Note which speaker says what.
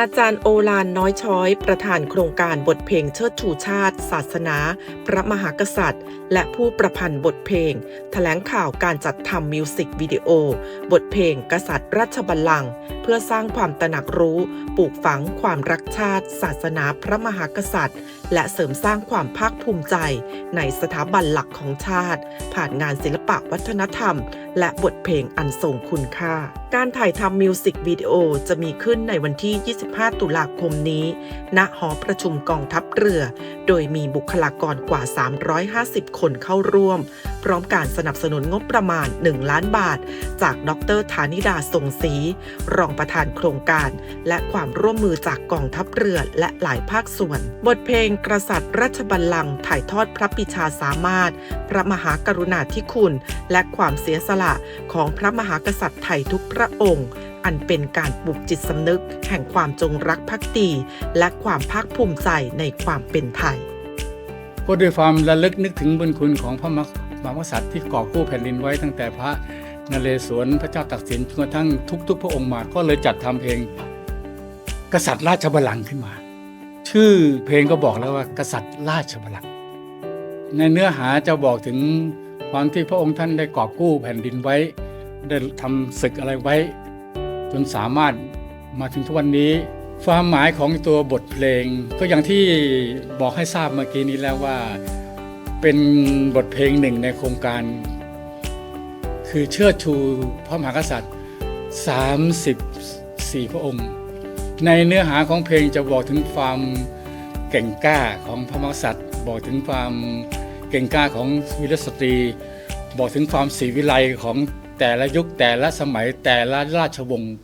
Speaker 1: อาจารย์โอลานน้อยช้อย ประธานโครงการบทเพลงเชิดชูชาติ ศาสนา พระมหากษัตริย์ และผู้ประพันธ์บทเพลงแถลงข่าวการจัดทำมิวสิกวิดีโอบทเพลงกษัตริย์ราชบัลลังก์เพื่อสร้างความตระหนักรู้ ปลูกฝังความรักชาติ ศาสนาพระมหากษัตริย์ และเสริมสร้างความภาคภูมิใจ ในสถาบันหลักของชาติ ผ่านงานศิลปะวัฒนธรรม และบทเพลงอันทรงคุณค่า การถ่ายทำมิวสิกวิดีโอจะมีขึ้นในวันที่ 25 ตุลาคมนี้ ณ หอประชุมกองทัพเรือ โดยมีบุคลากรกว่า 350 คนเข้าร่วม พร้อมการสนับสนุนงบประมาณ 1 ล้านบาท จากดรธานิดาทรงศรีรองประธานโครงการ และความร่วมมือจากกองทัพเรือและหลายภาคส่วน บทเพลงกษัตริย์ราชบัลลังก์ถ่ายทอดพระปิชาสามารถ พระมหากรุณาธิคุณ และความเสียสละของพระมหากษัตริย์ไทยทุกพระองค์อันเป็นการปลุกจิตสำนึก แห่งความจงรักภักดี และความภาคภูมิใจในความเป็นไทย
Speaker 2: ก็ด้วยความระลึกนึกถึงบุญคุณของพระมหากษัตริย์ที่ก่อกู้แผ่นดินไว้ตั้งแต่พระ นเรศวรพระเจ้าตากสินจนกระทั่งทุก ๆ พระองค์มาก็เลยจัดทำเพลง กษัตริย์ราชบัลลังก์ขึ้นมา ชื่อเพลงก็บอกแล้วว่า กษัตริย์ราชบัลลังก์ในเนื้อหาจะบอกถึงความที่พระองค์ท่านได้กอบกู้แผ่นดินไว้ ได้ทำศึกอะไรไว้ จนสามารถมาถึงทุกวันนี้ ความหมายของตัวบทเพลง ก็อย่างที่บอกให้ทราบเมื่อกี้นี้แล้วว่า เป็นบทเพลงหนึ่งในโครงการ คือเชิดชูพระมหากษัตริย์ 34 พระองค์ ในเนื้อหาของเพลงจะบอกถึงความเก่งกล้าของพระมหากษัตริย์ บอกถึงความเก่งกล้าของวีรสตรี บอกถึงความศรีวิไลของแต่ละยุคแต่ละสมัยแต่ละราชวงศ์